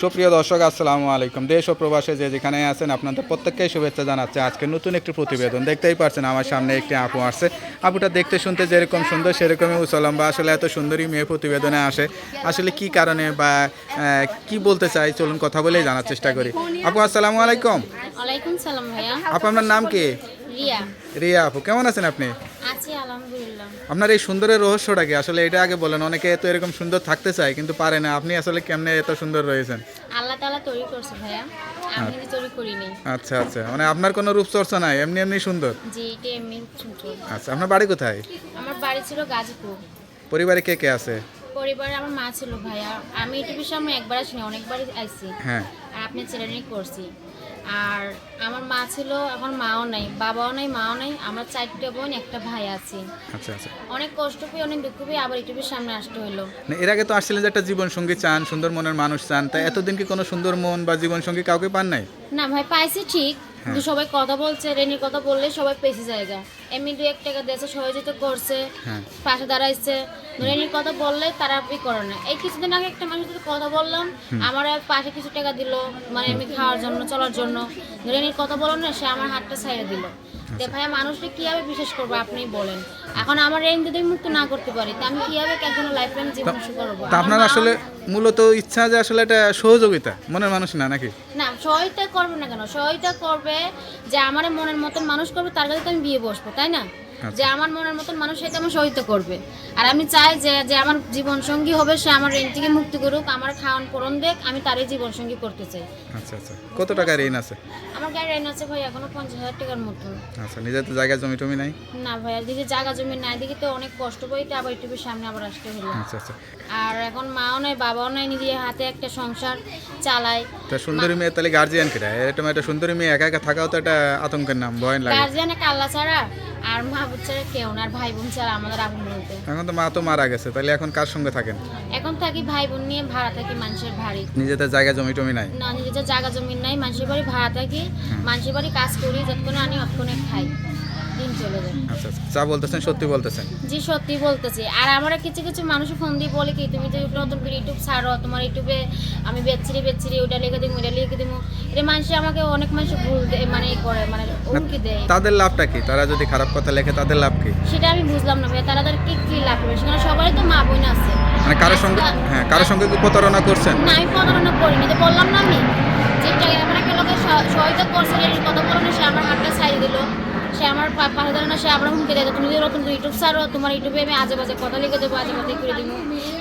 সুপ্রিয় দর্শক আসসালামু আলাইকুম। দেশ ও প্রবাসে যে যেখানে আছেন আপনাদের প্রত্যেককেই শুভেচ্ছা জানাচ্ছে। আজকে নতুন একটি প্রতিবেদন দেখতেই পারছেন আমার সামনে একটি আপু আসছে। আপুটা দেখতে শুনতে যেরকম সুন্দর সেরকমই উচলম বা আসলে এত সুন্দরী মেয়ে প্রতিবেদনে আসে। আসলে কি কারণে বা কি বলতে চাই চলুন কথা বলেই জানার চেষ্টা করি। আপু আসসালামু আলাইকুম। আপু আপনার নাম কি? রিয়া। রিয়া আপু কেমন আছেন আপনি? আছি আলহামদুলিল্লাহ। আপনার এই সুন্দরের রহস্যটা কি? আসলে এটা আগে বলেন অনেকে তো এরকম সুন্দর থাকতে চায় কিন্তু পারে না। আপনি আসলে কেমনে এত সুন্দর রয়েছেন? আল্লাহ তাআলা তৈরি করছে ভাইয়া। আমি কিন্তু তৈরি করিনি। আচ্ছা আচ্ছা। মানে আপনার কোনো রূপচর্চা নাই এমনি এমনি সুন্দর? যে এটা এমনি ছোট আচ্ছা আপনার বাড়ি কোথায়? আমার বাড়ি ছিল গাজীপুর। পরিবারে কে কে আছে? পরিবারে আমার মা ছিল ভাইয়া। আমি ইউটিউবের সামনে একবার আসিনি অনেকবারই আইছি। হ্যাঁ। আর আপনি চ্যানেলই করছি। আর আমার মা ছিল এখন মাও নাই বাবাও নাই মাও নাই আমরা চারটে বোন একটা ভাই আছি। আচ্ছা আচ্ছা। অনেক কষ্ট পেয়ে অনেক দুঃখ পেয়ে আবার ইউটিউবের সামনে আসতে হলো না, এর আগে তো আসছিলেন যে একটা জীবন সঙ্গী চান সুন্দর মনের মানুষ চান তাই এতদিন কি কোনো সুন্দর মন বা জীবন সঙ্গী কাউকে পান নাই? না ভাই পাইছি ঠিক কিন্তু সবাই কথা বলছে রেনির কথা বললে সবাই পেয়েছে জায়গা। এমনি দু এক টাকা দেশে সহযোগিতা করছে হ্যাঁ। পাশে দাঁড়াইছে রেনির কথা বললে তারা আপনি করে না। এই কিছুদিন আগে একটা মানুষের সাথে কথা বললাম আমার পাশে কিছু টাকা দিল মানে আমি খাওয়ার জন্য চলার জন্য। রেনির কথা বলল না সে আমার হাতটা ছাইড়ে দিল। তো ভাইয়া মানুষকে কীভাবে বিশ্বাস করব আপনি বলেন। এখন আমার রেন যদি মুক্ত না করতে পারি তা আমি কীভাবে একজন লাইফ টাইম জীবন শুরু করব? তা আপনার আসলে মূলত ইচ্ছা যে আসলে এটা সহযোগিতা মনের মানুষ না নাকি? না সহায়তা করবে না কেন? সহায়তা করবে যে আমার মনের মতন মানুষ করবে তার কাছে তো আমি বিয়ে বসবো তাই না? আচ্ছা। যে আমার মনের মতন মানুষ সেটা আমার সহায়তা করবে। আর আমি চাই যে যে আমার জীবন সঙ্গী হবে সে আমার রেন্ট থেকে মুক্তি করুক আমার খাওয়ান পূরণ দেখ আমি তারই জীবন সঙ্গী করতে চাই। আচ্ছা আচ্ছা। কত টাকা ঋণ আছে? আমার গাড়ি রেন্ট আছে ভাই এখনও পঞ্চাশ হাজার টাকার মতন আচ্ছা নিজের তো জায়গা জমি টমি নাই? না ভাই আর দিকে জায়গা জমি নাই দিকে তো অনেক কষ্ট পাইতে আবার ইউটিউবের সামনে আবার আসতে হলো। আচ্ছা আচ্ছা। আর এখন মাও নাই বাবাও নাই নিজের হাতে একটা সংসার চালায় তা সুন্দরী মেয়ে তাহলে গার্জিয়ান কেটা এরকম একটা সুন্দরী মেয়ে একা একা থাকাও তো একটা আতঙ্কের নাম ভয় লাগে। গার্জিয়ান একটা আল্লাহ ছাড়া আর মা ছাড়া কেউ না আর ভাই বোন ছাড়া আমাদের আপন বলতে এখন তো মা তো মারা গেছে তাহলে এখন কার সঙ্গে থাকেন? এখন থাকি ভাই বোন নিয়ে ভাড়া থাকি মানুষের বাড়ি। নিজেদের জায়গা জমি টমি নাই? না নিজেদের জায়গা জমি নাই মানুষের বাড়ি ভাড়া থাকি মানুষের বাড়ি কাজ করি যতক্ষণে আনি অতক্ষণে খাই। আচ্ছা আচ্ছা। যা বলতেছেন সত্যি বলতেছেন। জি সত্যি বলতেছি। আর আমরা কিছু কিছু মানুষ ফোন দিয়ে বলে কি তুমি তো নতুন করে ইউটিউব ছাড়ো তোমার ইউটিউবে আমি ওটা লিখে দিব ওটা লিখে দিব এটা মানুষ আমাকে অনেক মানুষ ভুল মানে করে মানে হুমকি দেয়। তাদের লাভটা কি? তারা যদি খারাপ কথা লেখে তাদের লাভ কি? সেটা আমি বুঝলাম না ভাই তারা তাদের কি কি লাভ করবে? সেখানে সবারই তো মা বোন আছে। মানে কারোর সঙ্গে হ্যাঁ কারোর সঙ্গে কি প্রতারণা করছেন? না আমি প্রতারণা করিনি যে বললাম না আমি যে টাকা আমার একটা লোকের সহ- সহায়তা করছে রেলের কথা বলো না সে আমার হাতটা ছাড়িয়ে দিল সে আমার পা- পাশে না সে আমার হুমকি দেয় তুমি যদি নতুন ইউটিউব ছাড়ো তোমার ইউটিউবে আমি আজে বাজে কথা লিখে দেবো আজে বাজে করে দেবো।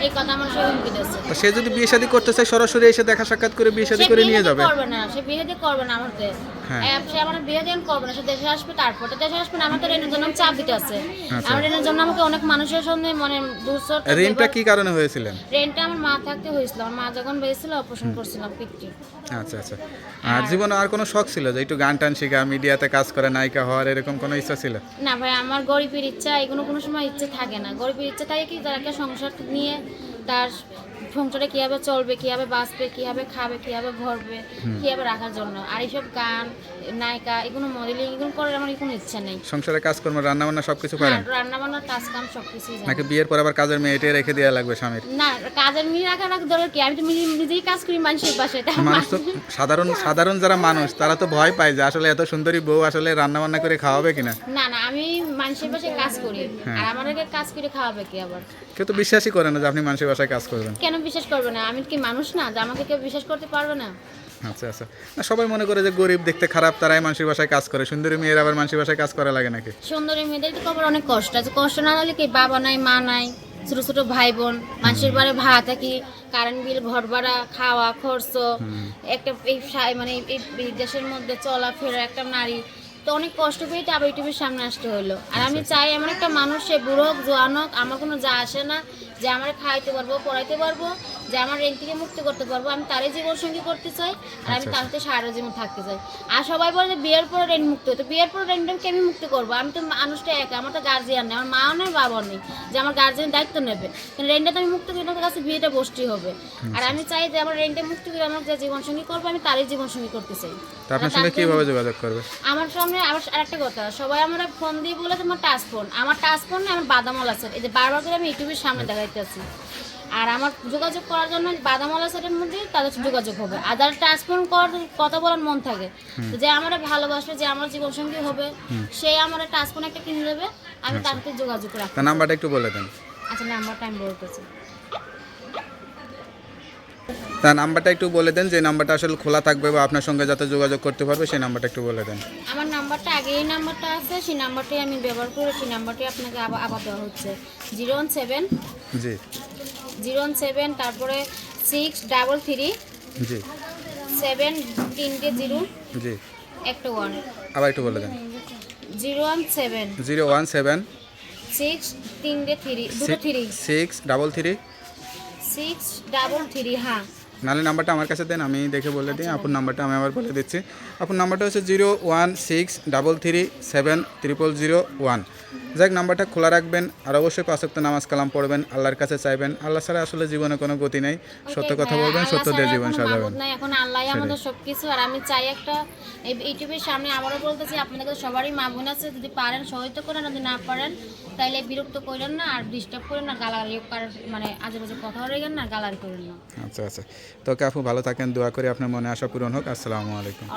এই কথা আমার সে হুমকি দিচ্ছে সে যদি বিয়ে শাদী করতে চায় সরাসরি এসে দেখা সাক্ষাৎ করে বিয়ে শাদী করে নিয়ে যাবে। করবে না সে বিয়ে দিয়ে করবে না আমাকে হ্যাঁ। সে আমার বিয়ে দিয়ে করবে না সে দেশে আসবে তারপর তো দেশে আসবে না আমার তো রেনের জন্য চাপ দিতে আছে। আচ্ছা। আমার রেনের জন্য আমাকে অনেক মানুষের সঙ্গে মানে দুঃসর ঋণটা কি কারণে হয়েছিলেন? রেন্টটা আমার মা থাকতে হয়েছিল আমার মা যখন বেরিয়েছিল অপারেশন করছিলাম পিকটি আচ্ছা আচ্ছা। আর জীবনে আর কোনো শখ ছিল যে একটু গান টান শেখা মিডিয়াতে কাজ করে নায়িকা হওয়ার এরকম কোনো ইচ্ছা ছিল? না ভাই, আমার গরিবের ইচ্ছা, এগুলো কোনো সময় ইচ্ছে থাকে না। গরিবের ইচ্ছা থাকে কি, তার একটা সংসার নিয়ে তার সংসারে কীভাবে চলবে কীভাবে বাঁচবে কীভাবে খাবে কীভাবে ঘরবে কীভাবে রাখার জন্য। আর এইসব গান নায়িকা এগুলো মডেলিং এগুলো করার আমার কোনো ইচ্ছা নেই। সংসারে কাজকর্ম রান্না বান্না সব কিছু হ্যাঁ করেন? রান্না বান্নার কাজ কাম সব জানি নাকি বিয়ের পর আবার কাজের মেয়ে এটাই রেখে দেওয়া লাগবে স্বামীর? না কাজের মেয়ে রাখা রাখা দরকার কি? আমি তো নিজেই কাজ করি মানুষের পাশে মানুষ তো সাধারণ সাধারণ যারা মানুষ তারা তো ভয় পায় যে আসলে এত সুন্দরী বউ আসলে রান্না বান্না করে খাওয়াবে কিনা। না না আমি মানুষের পাশে কাজ করি। হ্যাঁ। আর আমাদেরকে কাজ করে খাওয়াবে কি আবার? কেউ তো বিশ্বাসই করে না যে আপনি মানুষের বাসায় কাজ করবেন। কেন বিশ্বাস করবে না? আমি কি মানুষ না যে আমাকে কেউ বিশ্বাস করতে পারবে না? আচ্ছা আচ্ছা। না সবাই মনে করে যে গরিব দেখতে খারাপ তারাই মানুষের বাসায় কাজ করে। সুন্দরী মেয়ের আবার মানুষের বাসায় কাজ করা লাগে নাকি? সুন্দরী মেয়েদের তো খবর অনেক কষ্ট আছে। কষ্ট না হলে কি বাবা নাই মা নাই ছোট ছোট ভাই বোন? মানুষের বাড়ি ভাড়া থাকি কারেন্ট বিল ঘর ভাড়া খাওয়া খরচ? একটা এই মানে এই দেশের মধ্যে চলাফেরা একটা নারী তো অনেক কষ্ট পেয়ে তো আবার ইউটিউবের সামনে আসতে হলো। আর আমি চাই এমন একটা মানুষ, সে বুড়ো হোক, জোয়ান হোক, আমার কোনো যা আসে না যে আমার খাইতে পারব পড়াইতে পারব যে আমার রেন্ট থেকে মুক্তি করতে পারব আমি তারই জীবন সঙ্গী করতে চাই আর আমি তার সাথে সারা জীবন থাকতে চাই। আর সবাই বলে যে বিয়ের পরে রেন্ট মুক্ত তো বিয়ের পরে রেন্টকে আমি মুক্তি করব? আমি তো মানুষটা একা আমার তো গার্জিয়ান নেই আমার মাও নেই বাবাও নেই যে আমার গার্জিয়ান দায়িত্ব নেবে। কিন্তু রেন্টে তো আমি মুক্ত করে কাছে বিয়েটা বসতেই হবে। আর আমি চাই যে আমার রেন্টে মুক্তি করে আমার যে জীবন সঙ্গী করব আমি তারই জীবন সঙ্গী করতে চাই। আপনার সঙ্গে কীভাবে যোগাযোগ করবে? আমার সামনে আবার আরেকটা কথা সবাই আমরা ফোন দিয়ে বলে তোমার টাচ ফোন আমার টাচ ফোন না আমার বাদামল আছে এই যে বারবার করে আমি ইউটিউবের সামনে দেখাইতেছি আর আমার যোগাযোগ করার জন্য বাদামওয়ালা সাইডের মধ্যে তাদের যোগাযোগ হবে। আদার ট্রান্সফার করার কথা বলার মন থাকে। যে আমার ভালোবাসবে যে আমার জীবনসঙ্গী হবে সে আমার ট্রান্সফার একটা কিনে দেবে আমি তার সাথে যোগাযোগ রাখব। নাম্বারটা একটু বলে দেন। আচ্ছা নাম্বারটা আমি বলতেছি। তা নাম্বারটা একটু বলে দেন যে নাম্বারটা আসলে খোলা থাকবে বা আপনার সঙ্গে যাতে যোগাযোগ করতে পারবে সেই নাম্বারটা একটু বলে দেন। আমার নাম্বারটা আগে এই নাম্বারটা আছে সেই নাম্বারটাই আমি ব্যবহার করে সেই নাম্বারটি আপনাকে আবার আবার দেওয়া হচ্ছে। জিরো ওয়ান সেভেন জি। জিরো সেভেন তারপরে সিক্স ডাবল থ্রি জি। সেভেন তিনটে জিরো জি। একটা ওয়ান। আবার একটু বলে দেন। Zero one seven. Zero one seven. Six তিনটে থ্রি দুটো three. Six double three. Six double three হ্যাঁ। নাহলে নাম্বারটা আমার কাছে দেন আমি দেখে বলে দিই আপুর নাম্বারটা আমি আবার বলে দিচ্ছি। আপুর নাম্বারটা হচ্ছে zero one six double three seven triple zero one. যাক নাম্বারটা খোলা রাখবেন আর অবশ্যই পাঁচক্ত নামাজ কালাম পড়বেন আল্লাহর কাছে চাইবেন। আল্লাহ ছাড়া আসলে জীবনে কোনো গতি নেই সত্য কথা বলবেন সত্য দিয়ে জীবন সাজাবেন। এখন আল্লাহ আমাদের সবকিছু। আর আমি চাই একটা ইউটিউবের সামনে আবারও বলতেছি আপনাদের সবারই মা বোন আছে যদি পারেন সহায়তা করেন যদি না পারেন তাইলে বিরক্ত করেন না আর ডিস্টার্ব করেন না গালাগালি মানে আজেবাজে কথা রয়ে না গালাগালি করেন না। আচ্ছা আচ্ছা। তো আপু ভালো থাকেন দোয়া করে আপনার মনে আশা পূরণ হোক। আসসালামু আলাইকুম।